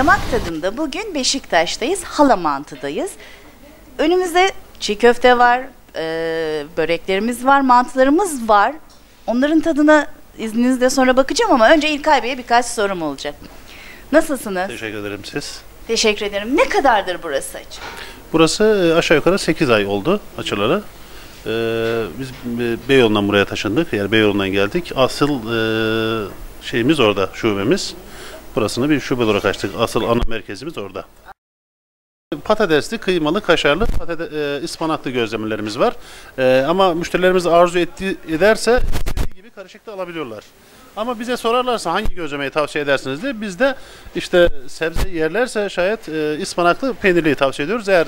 Damak tadında bugün Beşiktaş'tayız, Halamantı'dayız. Önümüzde çiğ köfte var, e, böreklerimiz var, mantılarımız var. Onların tadına izninizle sonra bakacağım ama önce İlkay Bey'e birkaç sorum olacak. Nasılsınız? Teşekkür ederim siz. Teşekkür ederim. Ne kadardır burası açık? Burası e, aşağı yukarı 8 ay oldu açılalı. Ee, biz e, Beyoğlu'ndan buraya taşındık. Yani Beyoğlu'ndan geldik. Asıl e, şeyimiz orada, şubemiz. Burasını bir şube olarak açtık. Asıl ana merkezimiz orada. Patatesli, kıymalı, kaşarlı, patate, e, ıspanaklı gözlemelerimiz var. E, ama müşterilerimiz arzu etti, ederse istediği gibi karışık da alabiliyorlar. Ama bize sorarlarsa hangi gözlemeyi tavsiye edersiniz diye biz de işte sebze yerlerse şayet e, ıspanaklı peynirliyi tavsiye ediyoruz. Eğer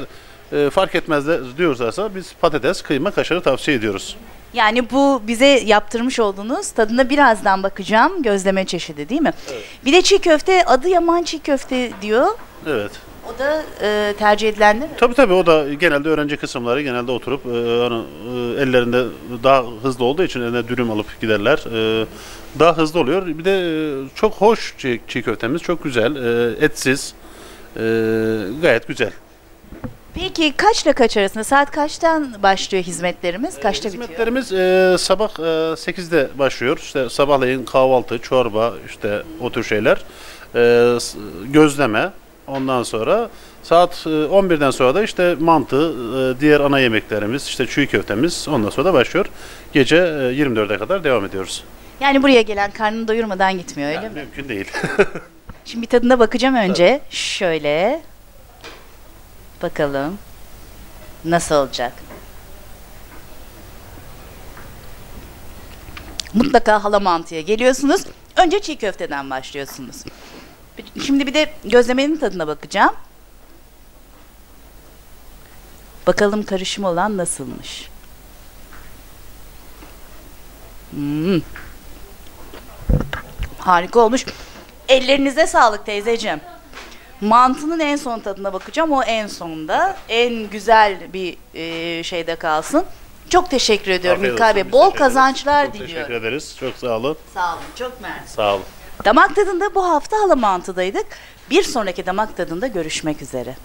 e, fark etmez de diyorlarsa biz patates, kıyma, kaşarı tavsiye ediyoruz. Yani bu bize yaptırmış olduğunuz tadına birazdan bakacağım gözleme çeşidi değil mi? Bir de çiğ köfte adı Yaman çiğ köfte diyor. Evet. O da e, tercih edilenler mi? Tabii tabii o da genelde öğrenci kısımları genelde oturup e, hani, e, ellerinde daha hızlı olduğu için eline dürüm alıp giderler. E, daha hızlı oluyor. Bir de e, çok hoş çiğ, çiğ köftemiz. Çok güzel. e, etsiz. e, gayet güzel. Peki kaçla kaç arasında? Saat kaçtan başlıyor hizmetlerimiz? Kaçta bitiyor? Hizmetlerimiz e, sabah e, 8'de başlıyor. İşte sabahleyin kahvaltı, çorba, işte o tür şeyler. E, gözleme. Ondan sonra saat e, 11'den sonra da işte mantı, e, diğer ana yemeklerimiz, işte çiğ köftemiz ondan sonra da başlıyor. Gece e, 24'e kadar devam ediyoruz. Yani buraya gelen karnını doyurmadan gitmiyor öyle Yani mi? mümkün değil. Şimdi bir tadına bakacağım önce. Şöyle. Bakalım. Nasıl olacak? Mutlaka hala mantıya geliyorsunuz. Önce çiğ köfteden başlıyorsunuz. Şimdi bir de gözlemenin tadına bakacağım. Bakalım karışım olan nasılmış. Hmm. Harika olmuş. Ellerinize sağlık teyzeciğim. Mantının en son tadına bakacağım. O en sonda. En güzel bir e, şeyde kalsın. Çok teşekkür ediyorum Afiyet İlkay olsun, Bey. biz Bol teşekkür ederiz. kazançlar Çok diliyorum. teşekkür ederiz. Çok sağ olun. Sağ olun. Çok mersi. Sağ olun. Damak tadında bu hafta hala mantıdaydık. Bir sonraki damak tadında görüşmek üzere.